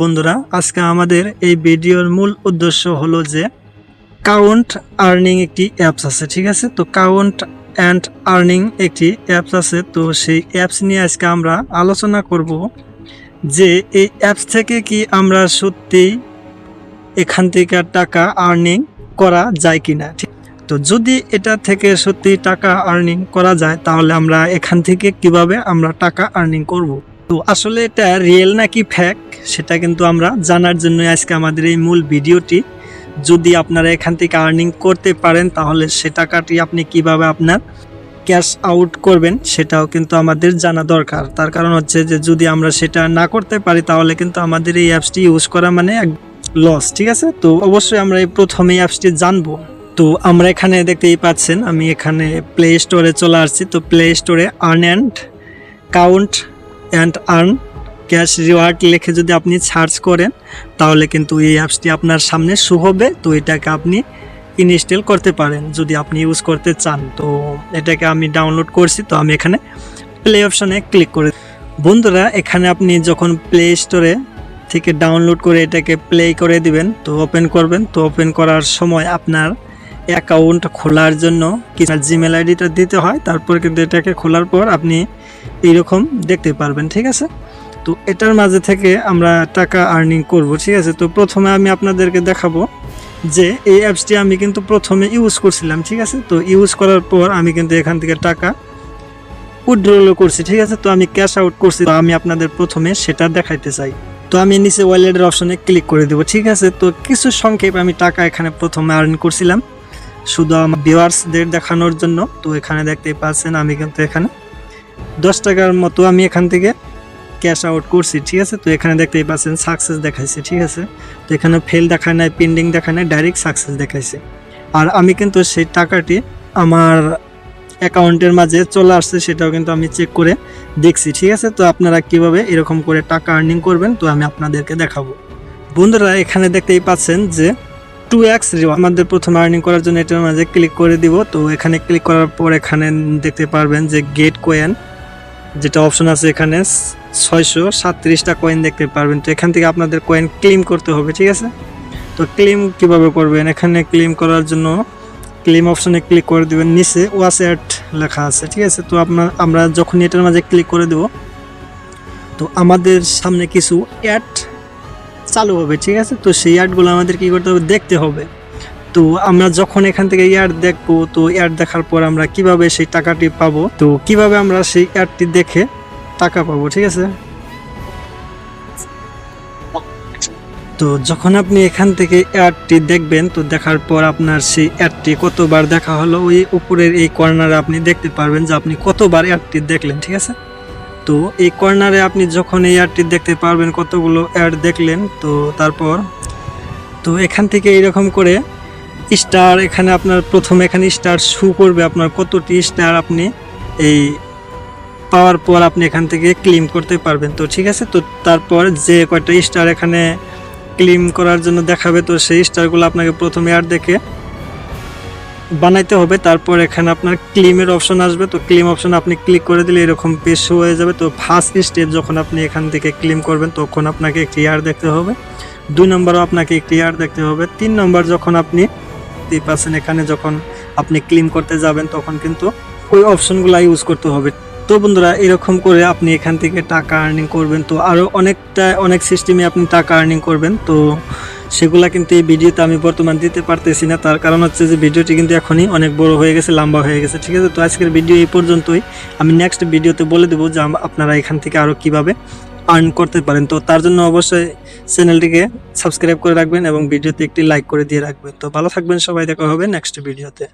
বন্ধুরা, আজকে আমাদের এই ভিডিওর মূল উদ্দেশ্য হলো যে কাউন্ট আর্নিং একটি অ্যাপস আছে, ঠিক আছে? তো কাউন্ট অ্যান্ড আর্নিং একটি অ্যাপস আছে, তো সেই অ্যাপস নিয়ে আজকে আমরা আলোচনা করব যে এই অ্যাপস থেকে কি আমরা সত্যিই এখান থেকে টাকা আর্নিং করা যায় কিনা, ঠিক? তো যদি এটা থেকে সত্যি টাকা আর্নিং করা যায়, তাহলে আমরা এখান থেকে কীভাবে আমরা টাকা আর্নিং করব? তো আসলে এটা রিয়েল নাকি ফ্যাক সেটা কিন্তু আমরা জানার জন্য আজকে আমাদের এই মূল ভিডিওটি। যদি আপনারা এখান থেকে আর্নিং করতে পারেন, তাহলে সে টাকাটি আপনি কীভাবে আপনার ক্যাশ আউট করবেন, সেটাও কিন্তু আমাদের জানা দরকার। তার কারণ হচ্ছে যে, যদি আমরা সেটা না করতে পারি, তাহলে কিন্তু আমাদের এই অ্যাপসটি ইউজ করা মানে এক লস ঠিক আছে? তো অবশ্যই আমরা এই প্রথমে অ্যাপসটি জানব। তো আমরা এখানে দেখতেই পাচ্ছেন, আমি এখানে প্লে স্টোরে চলে আসছি। তো প্লে স্টোরে earn and count and earn cash reward লিখে যদি আপনি সার্চ করেন, তাহলে কিন্তু এই অ্যাপসটি আপনার সামনে শো হবে। তো এটাকে আপনি ইনস্টল করতে পারেন যদি আপনি ইউজ করতে চান। তো এটাকে আমি ডাউনলোড করছি, তো আমি এখানে প্লে অপশানে ক্লিক করে বন্ধুরা, এখানে আপনি যখন প্লে স্টোরে থেকে ডাউনলোড করে এটাকে প্লে করে দিবেন, তো ওপেন করবেন। তো ওপেন করার সময় আপনার অ্যাকাউন্ট খোলার জন্য কিছু জিমেল আইডিটা দিতে হয়। তারপর কিন্তু এটাকে খোলার পর আপনি এইরকম দেখতে পারবেন, ঠিক আছে? তো এটার মাঝে থেকে আমরা টাকা আর্নিং করব, ঠিক আছে? তো প্রথমে আমি আপনাদেরকে দেখাবো যে এই অ্যাপসটি আমি কিন্তু প্রথমে ইউজ করছিলাম, ঠিক আছে? তো ইউজ করার পর আমি কিন্তু এখান থেকে টাকা উইথড্রল করছি, ঠিক আছে? তো আমি ক্যাশ আউট করছি, তো আমি আপনাদের প্রথমে সেটা দেখাইতে চাই। তো আমি নিচে ওয়ালেটের অপশনে ক্লিক করে দেবো, ঠিক আছে? তো কিছু সংক্ষেপ আমি টাকা এখানে প্রথমে আর্ন করছিলাম, শুধু আমার ভিউয়ার্সদের দেখানোর জন্য। তো এখানে দেখতেই পাচ্ছেন, আমি কিন্তু এখানে দশ টাকার মতো আমি এখান থেকে ক্যাশ আউট করছি, ঠিক আছে? তো এখানে দেখতেই পাচ্ছেন সাকসেস দেখাইছে, ঠিক আছে? তো এখানে ফেল দেখায় নাই পেন্ডিং দেখায় নাই ডাইরেক্ট সাকসেস দেখাইছে। আর আমি কিন্তু সেই টাকাটি আমার অ্যাকাউন্টের মাঝে চলে আসছে, সেটাও কিন্তু আমি চেক করে দেখছি, ঠিক আছে? তো আপনারা কীভাবে এরকম করে টাকা আর্নিং করবেন, তো আমি আপনাদেরকে দেখাবো। বন্ধুরা, এখানে দেখতেই পাচ্ছেন যে টু এক্স আমাদের প্রথমে আর্নিং করার জন্য এটার মাঝে ক্লিক করে দিব। তো এখানে ক্লিক করার পর এখানে দেখতে পারবেন যে গেট কোয়েন যেটা অপশন আছে এখানে ছয়শো সাতত্রিশটা কয়েন দেখতে পারবেন। তো এখান থেকে আপনাদের কয়েন ক্লেম করতে হবে, ঠিক আছে? তো ক্লেম কীভাবে করবেন? এখানে ক্লেম করার জন্য ক্লেম অপশনে ক্লিক করে দিবেন। নিচে ওয়াস অ্যাড লেখা আছে, ঠিক আছে? তো আপনার, আমরা যখন এটার মাঝে ক্লিক করে দেব, তো আমাদের সামনে কিছু অ্যাড চালু হবে, ঠিক আছে? তো সেই অ্যাডগুলো আমাদের কি করতে হবে? দেখতে হবে। তো আমরা যখন এখান থেকে অ্যাড দেখব, তো অ্যাড দেখার পর আমরা কীভাবে সেই টাকাটি পাবো? তো কীভাবে আমরা সেই অ্যাডটি দেখে টাকা পাবো, ঠিক আছে? তো যখন আপনি এখান থেকে অ্যাডটি দেখবেন, তো দেখার পর আপনার সেই অ্যাডটি কতবার দেখা হলো, ওই উপরের এই কর্নারে আপনি দেখতে পারবেন যে আপনি কতবার অ্যাডটি দেখলেন, ঠিক আছে? তো এই কর্নারে আপনি যখন এই অ্যাডটি দেখতে পারবেন, কতগুলো অ্যাড দেখলেন, তো তারপর, তো এখান থেকে এইরকম করে স্টার এখানে আপনার প্রথম এখানে স্টার শু করবে, আপনার কতটি স্টার আপনি এই পাওয়ার পর আপনি এখান থেকে ক্লিম করতে পারবেন। তো ঠিক আছে, তো তারপর যে কয়টা স্টার এখানে ক্লিম করার জন্য দেখাবে, তো সেই স্টারগুলো আপনাকে প্রথমে আর দেখে বানাইতে হবে। তারপর এখানে আপনার ক্লিমের অপশন আসবে। তো ক্লিম অপশন আপনি ক্লিক করে দিলে এরকম পেজ শো হয়ে যাবে। তো ফার্স্ট স্টেপ যখন আপনি এখান থেকে ক্লিম করবেন, তখন আপনাকে একটি ইয়ার দেখতে হবে। দুই নম্বরও আপনাকে একটি ইয়ার দেখতে হবে। তিন নম্বর যখন আপনি পাচ্ছেন এখানে যখন আপনি ক্লিম করতে যাবেন, তখন কিন্তু ওই অপশনগুলো ইউজ করতে হবে। তো বন্ধুরা, এরকম করে আপনি এখান থেকে টাকা আর্নিং করবেন। তো আরও অনেকটা, অনেক সিস্টেমে আপনি টাকা আর্নিং করবেন। তো সেগুলা কিন্তু এই ভিডিওতে আমি বর্তমান দিতে পারতেছি না। তার কারণ হচ্ছে যে ভিডিওটি কিন্তু এখনই অনেক বড় হয়ে গেছে, লম্বা হয়ে গেছে। ঠিক আছে? তো আজকের ভিডিও এই পর্যন্তই। আমি নেক্সট ভিডিওতে বলে দেবো যে আপনারা এখান থেকে আরও কীভাবে আর্ন করতে পারেন। তো তার জন্য অবশ্যই চ্যানেলটিকে সাবস্ক্রাইব করে রাখবেন এবং ভিডিওতে একটি লাইক করে দিয়ে রাখবেন। তো ভালো থাকবেন সবাই। দেখা হবে নেক্সট ভিডিওতে।